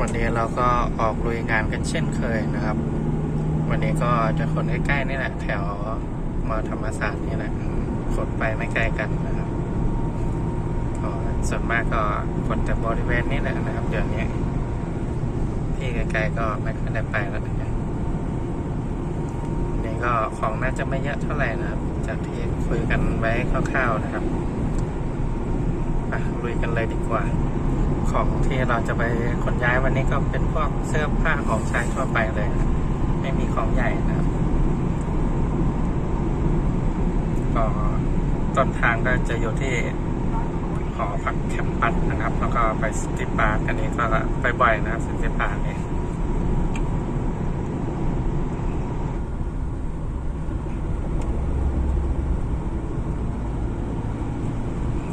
วันนี้เราก็ออกลุยงานกันเช่นเคยนะครับ วันนี้ก็จะคนใกล้ๆนี่แหละ แถวมอธรรมศาสตร์นี่แหละคนไปไม่ไกลกันนะครับก็ส่วนมากก็คนแต่บริเวณนี้แหละนะครับเดี๋ยวนี้ที่ไกลๆก็ไม่ค่อยได้ไปแล้วนะครับนี่ก็ของน่าจะไม่เยอะเท่าไหร่นะครับ จากที่คุยกันไว้คร่าวๆนะครับไปลุยกันเลยดีกว่า ของที่เราจะไปขนย้ายวันนี้ก็เป็นพวกเสื้อผ้าของใช้ทั่วไปเลย ไม่มีของใหญ่นะครับก็ต้นทางก็จะอยู่ที่หอพักแคมปัสนะครับ แล้วก็ไปสติปาร์กอันนี้ก็ไปบ่อยนะครับสติปาร์กเนี่ย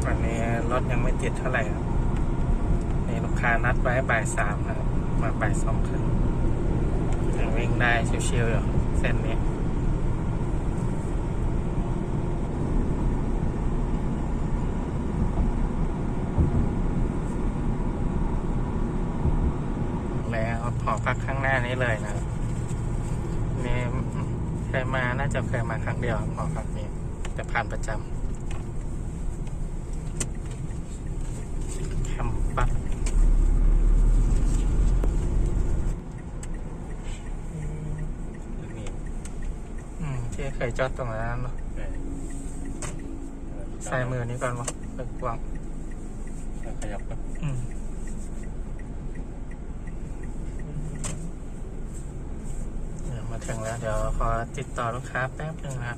วันนี้รถยังไม่ติดเท่าไหร่ครับ กค้านัดไว้บ่ายสามครับ มาบ่ายสองครึ่งยังวิ่งได้ชิวๆอยู่เส้นนี้แล้วหอพักข้างหน้านี้เลยนะนี่เคยมาน่าจะเคยมาครั้งเดียวหอพักนี้ แต่ผ่านประจำแคมปัสนี่อืม ที่เคยจอดตรงนั้นเนอะใส่มือนี้ก่อนวะเปิดกว้างขยับครับอืมเดี๋ยวมาถึงแล้ว เดี๋ยวขอติดต่อลูกค้าแป๊บนึงนะครับ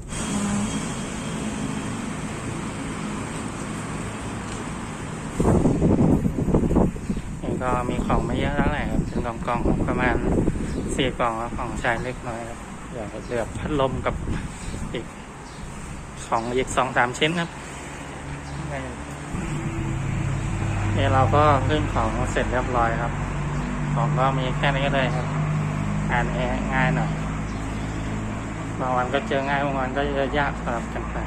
นี่ก็มีของไม่เยอะแล้วแหละครับเป็นกล่องกล่องๆประมาณสี่กล่องแล้วของชายเล็กน้อยครับเดี๋ยวเหลือพัดลมกับอีกของอีกสองสามชิ้นครับนี่เราก็ขึ้นของเสร็จเรียบร้อยครับ ของก็มีแค่นี้เลยครับ อ่านแอร์ง่ายหน่อยบางวันก็เจอง่ายบางวันก็จะยากสลับกันไป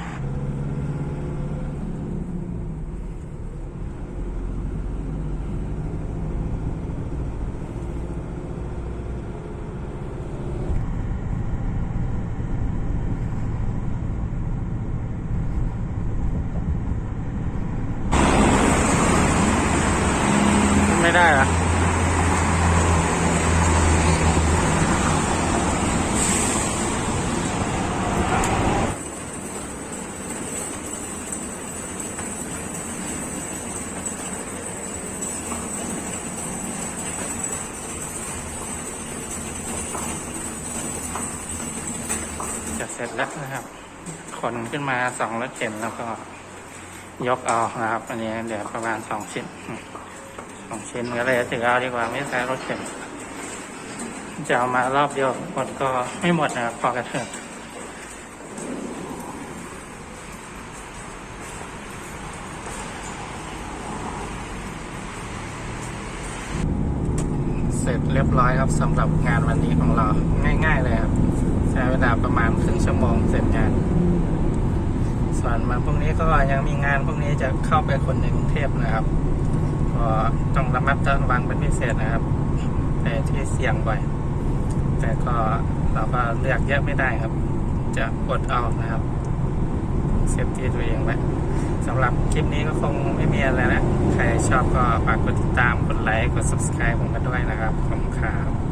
ไม่ได้เหรอจะเสร็จแล้วนะครับ ขนขึ้นมาสองรถเข็นแล้วก็ยกเอานะครับ อันนี้เดี๋ยวประมาณสองชิ้น อืมสองชิ้นก็เลยถือเอาดีกว่าไม่ใช้รถเข็นจะเอามารอบเดียวหมดก็ไม่หมดนะครับพอกระเถิดเสร็จเรียบร้อยครับสำหรับงานวันนี้ของเราง่าย ๆ เลยครับ ใช้เวลาประมาณครึ่งชั่วโมงเสร็จงาน ส่วนมาพรุ่งนี้ก็ยังมีงานพรุ่งนี้จะเข้าไปคนในกรุงเทพนะครับ ก็ต้องระมัดระวังเป็นพิเศษนะครับ แต่ที่เสี่ยงบ่อย แต่ก็เราก็เลือกเยอะไม่ได้ครับ จะอดเอานะครับเซฟตี้ตัวเองไว้สำหรับคลิปนี้ก็คงไม่มีอะไรแล้วใครชอบก็ฝากกดติดตาม กดไลค์ กด subscribe ผมกันด้วยนะครับ ขอบคุณครับ